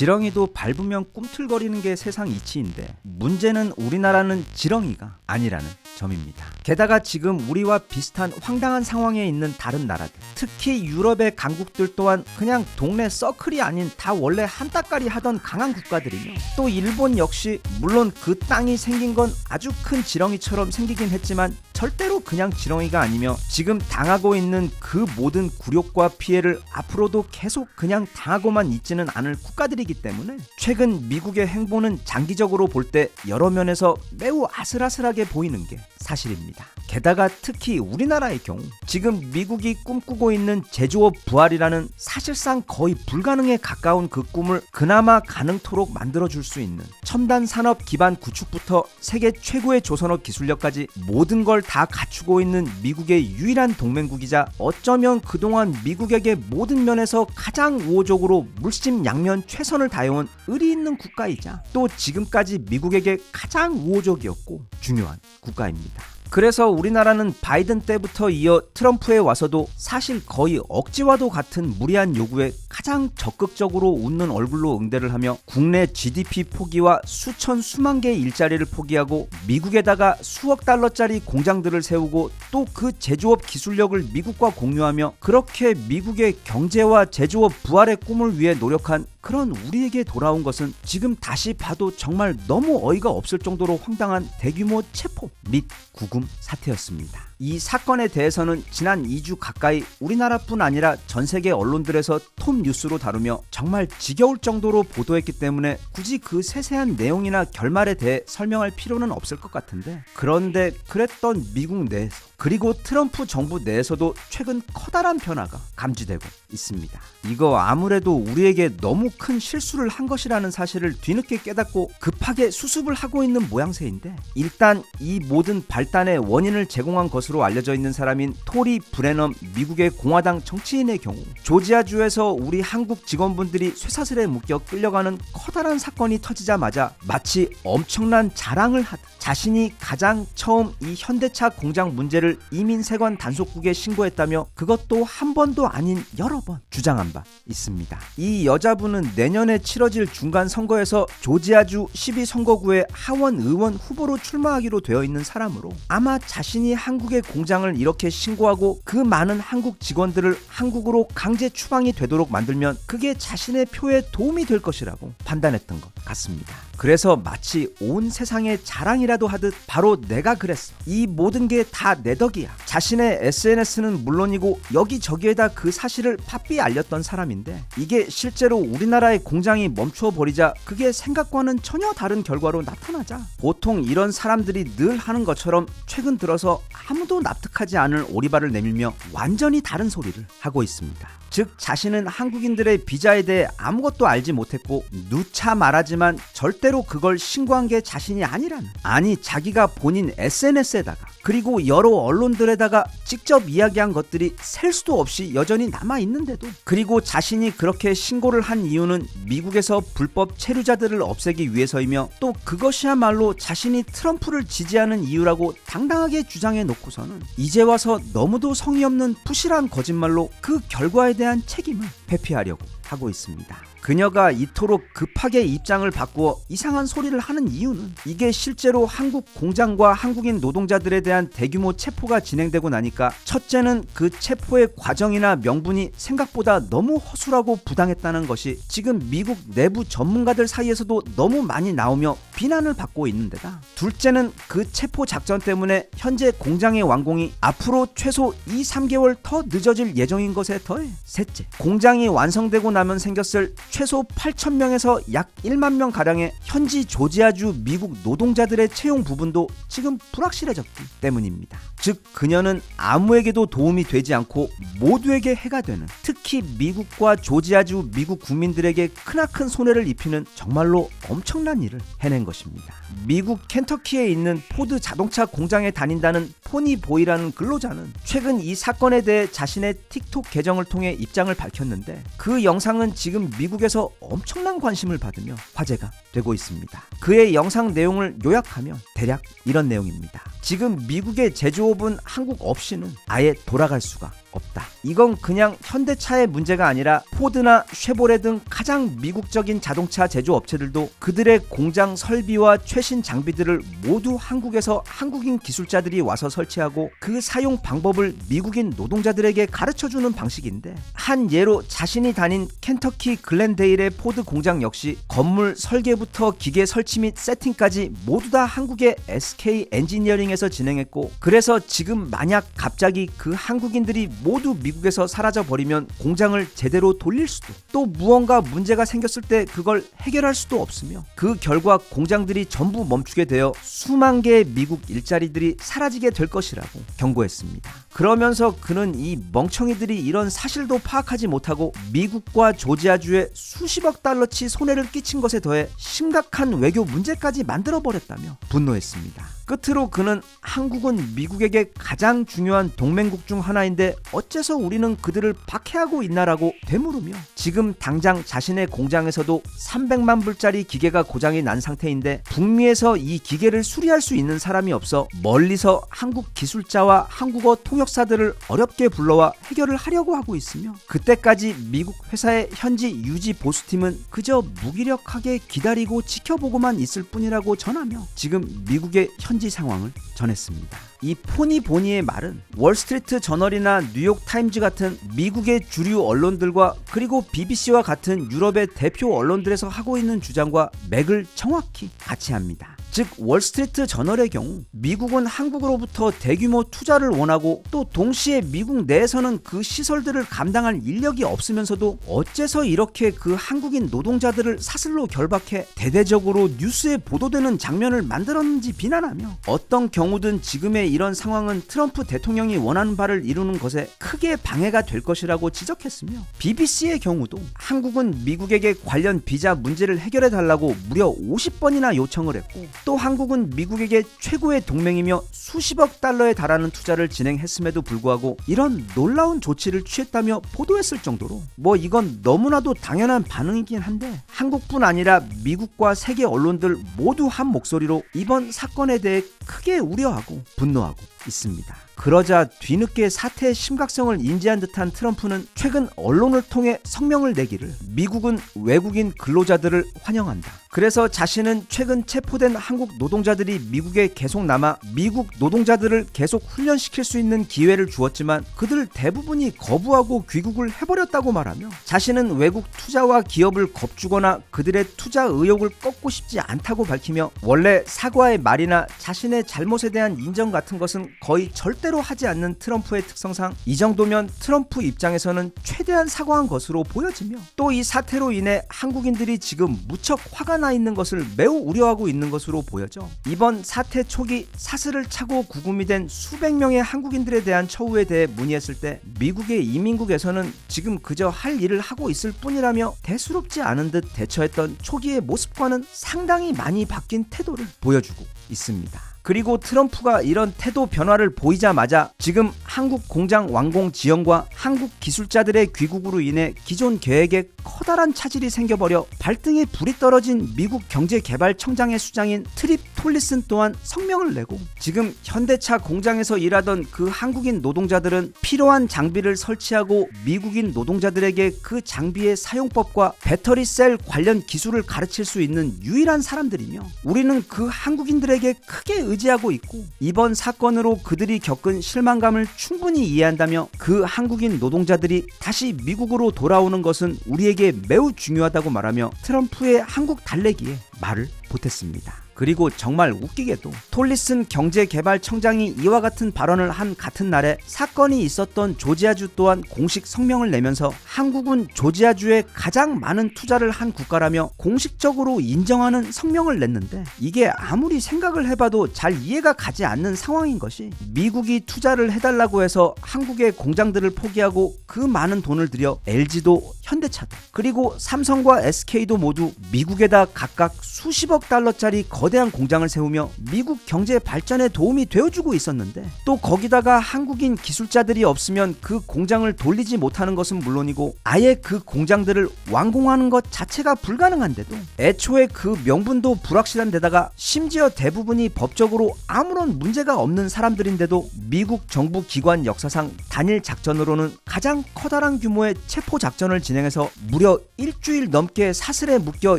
지렁이도 밟으면 꿈틀거리는 게 세상 이치인데 문제는 우리나라는 지렁이가 아니라는 점입니다. 게다가 지금 우리와 비슷한 황당한 상황에 있는 다른 나라들, 특히 유럽의 강국들 또한 그냥 동네 서클이 아닌 다 원래 한따까리 하던 강한 국가들이며 또 일본 역시 물론 그 땅이 생긴 건 아주 큰 지렁이처럼 생기긴 했지만 절대로 그냥 지렁이가 아니며 지금 당하고 있는 그 모든 굴욕과 피해를 앞으로도 계속 그냥 당하고만 있지는 않을 국가들이기 때문에 최근 미국의 행보는 장기적으로 볼 때 여러 면에서 매우 아슬아슬하게 보이는 게 사실입니다. 게다가 특히 우리나라의 경우 지금 미국이 꿈꾸고 있는 제조업 부활이라는 사실상 거의 불가능에 가까운 그 꿈을 그나마 가능토록 만들어줄 수 있는 첨단 산업 기반 구축부터 세계 최고의 조선업 기술력까지 모든 걸 다 갖추고 있는 미국의 유일한 동맹국이자 어쩌면 그동안 미국에게 모든 면에서 가장 우호적으로 물심 양면 최선을 다해온 의리 있는 국가이자 또 지금까지 미국에게 가장 우호적이었고 중요한 국가입니다. 그래서 우리나라는 바이든 때부터 이어 트럼프에 와서도 사실 거의 억지와도 같은 무리한 요구에 가장 적극적으로 웃는 얼굴로 응대를 하며 국내 GDP 포기와 수천 수만 개의 일자리를 포기하고 미국에다가 수억 달러짜리 공장들을 세우고 또 그 제조업 기술력을 미국과 공유하며 그렇게 미국의 경제와 제조업 부활의 꿈을 위해 노력한 그런 우리에게 돌아온 것은 지금 다시 봐도 정말 너무 어이가 없을 정도로 황당한 대규모 체포 및 구금 사태였습니다. 이 사건에 대해서는 지난 2주 가까이 우리나라뿐 아니라 전 세계 언론들에서 톱 뉴스로 다루며 정말 지겨울 정도로 보도했기 때문에 굳이 그 세세한 내용이나 결말에 대해 설명할 필요는 없을 것 같은데 그런데 그랬던 미국 내에서 그리고 트럼프 정부 내에서도 최근 커다란 변화가 감지되고 있습니다. 이거 아무래도 우리에게 너무 큰 실수를 한 것이라는 사실을 뒤늦게 깨닫고 급하게 수습을 하고 있는 모양새인데 일단 이 모든 발단의 원인을 제공한 것 으로 알려져 있는 사람인 토리 브레넘 미국의 공화당 정치인의 경우 조지아주에서 우리 한국 직원분들이 쇠사슬에 묶여 끌려가는 커다란 사건이 터지자마자 마치 엄청난 자랑을 하듯 자신이 가장 처음 이 현대차 공장 문제를 이민세관 단속국에 신고했다며 그것도 한 번도 아닌 여러 번 주장한 바 있습니다. 이 여자분은 내년에 치러질 중간 선거에서 조지아주 12선거구의 하원 의원 후보로 출마하기로 되어 있는 사람으로 아마 자신이 한국 의 공장을 이렇게 신고하고 그 많은 한국 직원들을 한국으로 강제 추방이 되도록 만들면 그게 자신의 표에 도움이 될 것이라고 판단했던 것 같습니다. 그래서 마치 온 세상의 자랑이라도 하듯 바로 내가 그랬어. 이 모든 게 다 내 덕이야. 자신의 SNS는 물론이고 여기저기에다 그 사실을 팥비 알렸던 사람인데 이게 실제로 우리나라의 공장이 멈춰 버리자 그게 생각과는 전혀 다른 결과로 나타나자 보통 이런 사람들이 늘 하는 것처럼 최근 들어서 아무도 납득하지 않을 오리발을 내밀며 완전히 다른 소리를 하고 있습니다. 즉 자신은 한국인들의 비자에 대해 아무것도 알지 못했고 누차 말하지만 절대로 그걸 신고한 게 자신이 아니라는 아니 자기가 본인 SNS에다가 그리고 여러 언론들에다가 직접 이야기한 것들이 셀 수도 없이 여전히 남아 있는데도. 그리고 자신이 그렇게 신고를 한 이유는 미국에서 불법 체류자들을 없애기 위해서이며 또 그것이야말로 자신이 트럼프를 지지하는 이유라고 당당하게 주장해 놓고서는 이제 와서 너무도 성의 없는 푸실한 거짓말로 그 결과에 대한 책임을 회피하려고 하고 있습니다. 그녀가 이토록 급하게 입장을 바꾸어 이상한 소리를 하는 이유는 이게 실제로 한국 공장과 한국인 노동자들에 대한 대규모 체포가 진행되고 나니까 첫째는 그 체포의 과정이나 명분이 생각보다 너무 허술하고 부당했다는 것이 지금 미국 내부 전문가들 사이에서도 너무 많이 나오며 비난을 받고 있는 데다 둘째는 그 체포 작전 때문에 현재 공장의 완공이 앞으로 최소 2, 3개월 더 늦어질 예정인 것에 더해 셋째 공장이 완성되고 나면 생겼을 최소 8천 명에서 약 1만 명 가량의 현지 조지아주 미국 노동자들의 채용 부분도 지금 불확실해졌기 때문입니다. 즉 그녀는 아무에게도 도움이 되지 않고 모두에게 해가 되는 특히 미국과 조지아주 미국 국민들에게 크나큰 손해를 입히는 정말로 엄청난 일을 해낸 것입니다. 미국 켄터키에 있는 포드 자동차 공장에 다닌다는 포니 보이라는 근로자는 최근 이 사건에 대해 자신의 틱톡 계정을 통해 입장을 밝혔는데 그 영상 은 지금 미국에서 엄청난 관심을 받으며 화제가 되고 있습니다. 그의 영상 내용을 요약하면 대략 이런 내용입니다. 지금 미국의 제조업은 한국 없이는 아예 돌아갈 수가 없다. 이건 그냥 현대차의 문제가 아니라 포드나 쉐보레 등 가장 미국적인 자동차 제조 업체들도 그들의 공장 설비와 최신 장비들을 모두 한국에서 한국인 기술자들이 와서 설치하고 그 사용 방법을 미국인 노동자들에게 가르쳐 주는 방식인데 한 예로 자신이 다닌 켄터키 글렌데일의 포드 공장 역시 건물 설계부터 기계 설치 및 세팅까지 모두 다 한국의 SK 엔지니어링에서 진행했고 그래서 지금 만약 갑자기 그 한국인들이 모두 미국에서 사라져 버리면 공장을 제대로 돌릴 수도 또 무언가 문제가 생겼을 때 그걸 해결할 수도 없으며 그 결과 공장들이 전부 멈추게 되어 수만 개의 미국 일자리들이 사라지게 될 것이라고 경고했습니다. 그러면서 그는 이 멍청이들이 이런 사실도 파악하지 못하고 미국과 조지아주에 수십억 달러치 손해를 끼친 것에 더해 심각한 외교 문제까지 만들어 버렸다며 분노했습니다. 끝으로 그는 한국은 미국에게 가장 중요한 동맹국 중 하나인데 어째서 우리는 그들을 박해하고 있나라고 되물으며 지금 당장 자신의 공장에서도 300만 불짜리 기계가 고장이 난 상태인데 북미에서 이 기계를 수리할 수 있는 사람이 없어 멀리서 한국 기술자와 한국어 통역사들을 어렵게 불러와 해결을 하려고 하고 있으며 그때까지 미국 회사의 현지 유지 보수팀은 그저 무기력하게 기다리고 지켜보고만 있을 뿐이라고 전하며 지금 미국의 현지 상황을 전했습니다. 이 포니 보니의 말은 월스트리트 저널이나 뉴욕 타임즈 같은 미국의 주류 언론들과 그리고 BBC와 같은 유럽의 대표 언론들에서 하고 있는 주장과 맥을 정확히 같이 합니다. 즉 월스트리트 저널의 경우 미국은 한국으로부터 대규모 투자를 원하고 또 동시에 미국 내에서는 그 시설들을 감당할 인력이 없으면서도 어째서 이렇게 그 한국인 노동자들을 사슬로 결박해 대대적으로 뉴스에 보도되는 장면을 만들었는지 비난하며 어떤 경우든 지금의 이런 상황은 트럼프 대통령이 원하는 바를 이루는 것에 크게 방해가 될 것이라고 지적했으며 BBC의 경우도 한국은 미국에게 관련 비자 문제를 해결해 달라고 무려 50번이나 요청을 했고 또 한국은 미국에게 최고의 동맹이며 수십억 달러에 달하는 투자를 진행했음에도 불구하고 이런 놀라운 조치를 취했다며 보도했을 정도로 뭐 이건 너무나도 당연한 반응이긴 한데 한국뿐 아니라 미국과 세계 언론들 모두 한 목소리로 이번 사건에 대해 크게 우려하고 분노하고 있습니다. 그러자 뒤늦게 사태의 심각성을 인지한 듯한 트럼프는 최근 언론을 통해 성명을 내기를 미국은 외국인 근로자들을 환영한다. 그래서 자신은 최근 체포된 한국 노동자들이 미국에 계속 남아 미국 노동자들을 계속 훈련시킬 수 있는 기회를 주었지만 그들 대부분이 거부하고 귀국을 해버렸다고 말하며 자신은 외국 투자와 기업을 겁주거나 그들의 투자 의욕을 꺾고 싶지 않다고 밝히며 원래 사과의 말이나 자신의 잘못에 대한 인정 같은 것은 거의 절대로 하지 않는 트럼프의 특성상 이 정도면 트럼프 입장에서는 최대한 사과한 것으로 보여지며 또 이 사태로 인해 한국인들이 지금 무척 화가 나 있는 것을 매우 우려하고 있는 것으로 보여져 이번 사태 초기 사슬을 차고 구금이 된 수백 명의 한국인들에 대한 처우에 대해 문의했을 때 미국의 이민국에서는 지금 그저 할 일을 하고 있을 뿐이라며 대수롭지 않은 듯 대처했던 초기의 모습과는 상당히 많이 바뀐 태도를 보여주고 있습니다. 그리고 트럼프가 이런 태도 변화를 보이자마자 지금 한국 공장 완공 지연과 한국 기술자들의 귀국으로 인해 기존 계획에 커다란 차질이 생겨버려 발등에 불이 떨어진 미국 경제개발청장의 수장인 트립 톨리슨 또한 성명을 내고 지금 현대차 공장에서 일하던 그 한국인 노동자들은 필요한 장비를 설치하고 미국인 노동자들에게 그 장비의 사용법과 배터리 셀 관련 기술을 가르칠 수 있는 유일한 사람들이며 우리는 그 한국인들에게 크게 의지하고 있고 이번 사건으로 그들이 겪은 실망감을 충분히 이해한다며 그 한국인 노동자들이 다시 미국으로 돌아오는 것은 우리에게 매우 중요하다고 말하며 트럼프의 한국 달래기에 말을 보탰습니다. 그리고 정말 웃기게도 톨리슨 경제개발청장이 이와 같은 발언을 한 같은 날에 사건이 있었던 조지아주 또한 공식 성명을 내면서 한국은 조지아주에 가장 많은 투자를 한 국가라며 공식적으로 인정하는 성명을 냈는데 이게 아무리 생각을 해봐도 잘 이해가 가지 않는 상황인 것이 미국이 투자를 해달라고 해서 한국의 공장들을 포기하고 그 많은 돈을 들여 LG도 현대차도 그리고 삼성과 SK도 모두 미국에다 각각 수십억 달러짜리 거대 거대한 공장을 세우며 미국 경제 발전에 도움이 되어주고 있었는데 또 거기다가 한국인 기술자들이 없으면 그 공장을 돌리지 못하는 것은 물론이고 아예 그 공장들을 완공하는 것 자체가 불가능한데도 애초에 그 명분도 불확실한 데다가 심지어 대부분이 법적으로 아무런 문제가 없는 사람들인데도 미국 정부 기관 역사상 단일 작전으로는 가장 커다란 규모의 체포 작전을 진행해서 무려 일주일 넘게 사슬에 묶여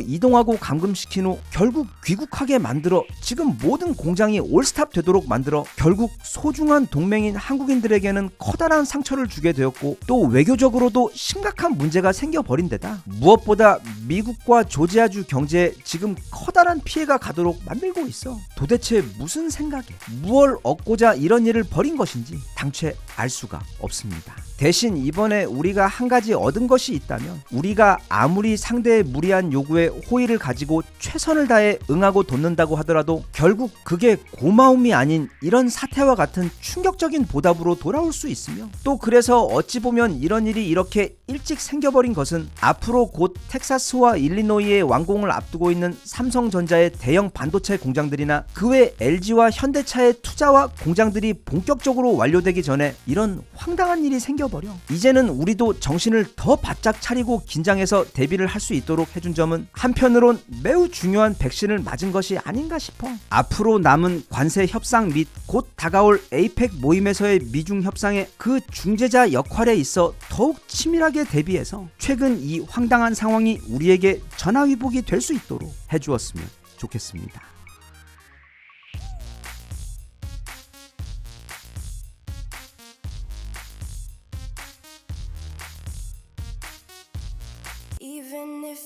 이동하고 감금시킨 후 결국 귀국하게 만들어 지금 모든 공장이 올스탑 되도록 만들어 결국 소중한 동맹인 한국인들에게는 커다란 상처를 주게 되었고 또 외교적으로도 심각한 문제가 생겨버린 데다. 무엇보다 미국과 조지아주 경제에 지금 커다란 피해가 가도록 만들고 있어. 도대체 무슨 생각에? 무얼 얻고자 이런 일을 벌인 것인지 당최 알 수가 없습니다 대신 이번에 우리가 한 가지 얻은 것이 있다면 우리가 아무리 상대의 무리한 요구에 호의를 가지고 최선을 다해 응하고 돕는다고 하더라도 결국 그게 고마움이 아닌 이런 사태와 같은 충격적인 보답으로 돌아올 수 있으며 또 그래서 어찌 보면 이런 일이 이렇게 일찍 생겨버린 것은 앞으로 곧 텍사스와 일리노이의 완공을 앞두고 있는 삼성전자의 대형 반도체 공장들이나 그 외 LG와 현대차의 투자와 공장들이 본격적으로 완료되기 전에 이런 황당한 일이 생겨 버려 이제는 우리도 정신을 더 바짝 차리고 긴장해서 대비를 할 수 있도록 해준 점은 한편으론 매우 중요한 백신을 맞은 것이 아닌가 싶어 앞으로 남은 관세 협상 및 곧 다가올 에이펙 모임에서의 미중 협상의 그 중재자 역할에 있어 더욱 치밀하게 대비해서 최근 이 황당한 상황이 우리에게 전화위복이 될 수 있도록 해주었으면 좋겠습니다.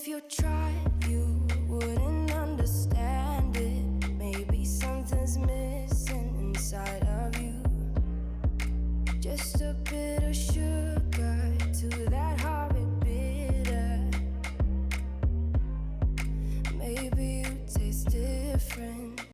If you tried,